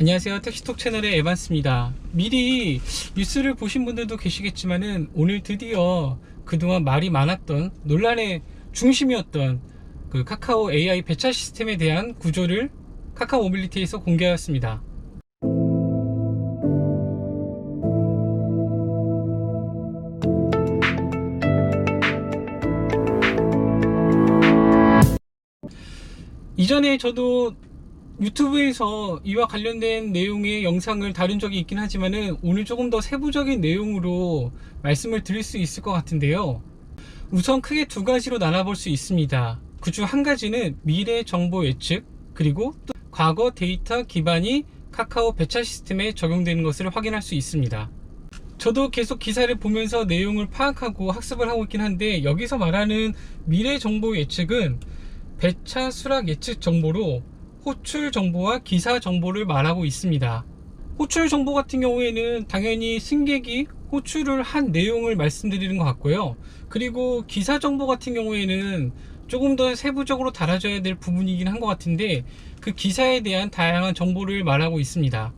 안녕하세요. 택시톡 채널의 에반스입니다. 미리 뉴스를 보신 분들도 계시겠지만은 오늘 드디어 그동안 말이 많았던 논란의 중심이었던 그 카카오 AI 배차 시스템에 대한 구조를 카카오 모빌리티에서 공개하였습니다. 이전에 저도 유튜브에서 이와 관련된 내용의 영상을 다룬 적이 있긴 하지만은 오늘 조금 더 세부적인 내용으로 말씀을 드릴 수 있을 것 같은데요. 우선 크게 두 가지로 나눠볼 수 있습니다. 그중 한 가지는 미래 정보 예측, 그리고 또 과거 데이터 기반이 카카오 배차 시스템에 적용되는 것을 확인할 수 있습니다. 저도 계속 기사를 보면서 내용을 파악하고 학습을 하고 있긴 한데 여기서 말하는 미래 정보 예측은 배차 수락 예측 정보로 호출 정보와 기사 정보를 말하고 있습니다. 호출 정보 같은 경우에는 당연히 승객이 호출을 한 내용을 말씀드리는 것 같고요. 그리고 기사 정보 같은 경우에는 조금 더 세부적으로 달아줘야 될 부분이긴 한 것 같은데 그 기사에 대한 다양한 정보를 말하고 있습니다.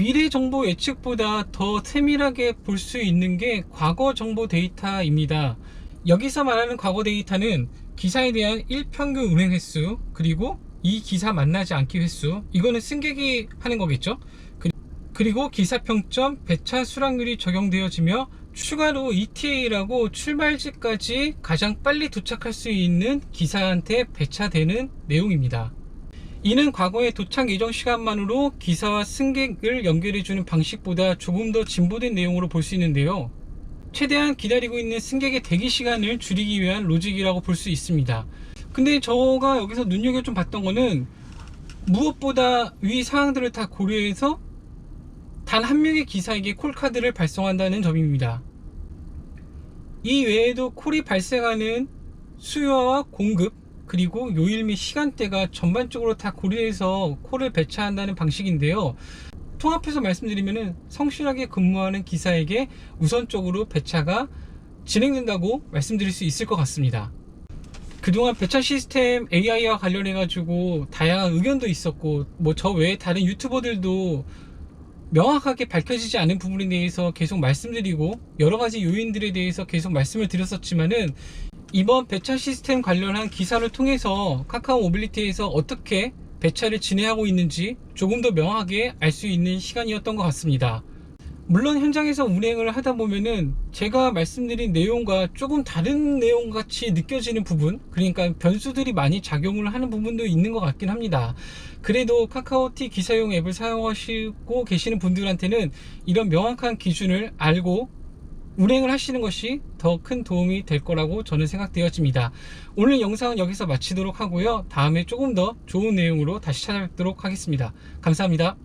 미래 정보 예측보다 더 세밀하게 볼 수 있는 게 과거 정보 데이터입니다. 여기서 말하는 과거 데이터는 기사에 대한 일평균 운행 횟수 그리고 이 기사 만나지 않기 횟수 이거는 승객이 하는 거겠죠? 그- 그리고 기사 평점 배차 수락률이 적용되어지며 추가로 ETA라고 출발지까지 가장 빨리 도착할 수 있는 기사한테 배차되는 내용입니다. 이는 과거의 도착 예정 시간만으로 기사와 승객을 연결해주는 방식보다 조금 더 진보된 내용으로 볼 수 있는데요 최대한 기다리고 있는 승객의 대기 시간을 줄이기 위한 로직이라고 볼 수 있습니다. 근데 저가 여기서 눈여겨 좀 봤던 거는 무엇보다 위 사항들을 다 고려해서 단 한 명의 기사에게 콜카드를 발송한다는 점입니다. 이 외에도 콜이 발생하는 수요와 공급 그리고 요일 및 시간대가 전반적으로 다 고려해서 콜을 배차한다는 방식인데요. 통합해서 말씀드리면은 성실하게 근무하는 기사에게 우선적으로 배차가 진행된다고 말씀드릴 수 있을 것 같습니다. 그동안 배차 시스템 AI와 관련해 가지고 다양한 의견도 있었고 뭐 저 외에 다른 유튜버들도 명확하게 밝혀지지 않은 부분에 대해서 계속 말씀드리고 여러 가지 요인들에 대해서 계속 말씀을 드렸었지만은 이번 배차 시스템 관련한 기사를 통해서 카카오 모빌리티에서 어떻게 배차를 진행하고 있는지 조금 더 명확하게 알 수 있는 시간이었던 것 같습니다. 물론 현장에서 운행을 하다 보면은 제가 말씀드린 내용과 조금 다른 내용 같이 느껴지는 부분, 그러니까 변수들이 많이 작용을 하는 부분도 있는 것 같긴 합니다. 그래도 카카오티 기사용 앱을 사용하시고 계시는 분들한테는 이런 명확한 기준을 알고 운행을 하시는 것이 더 큰 도움이 될 거라고 저는 생각되어집니다. 오늘 영상은 여기서 마치도록 하고요. 다음에 조금 더 좋은 내용으로 다시 찾아뵙도록 하겠습니다. 감사합니다.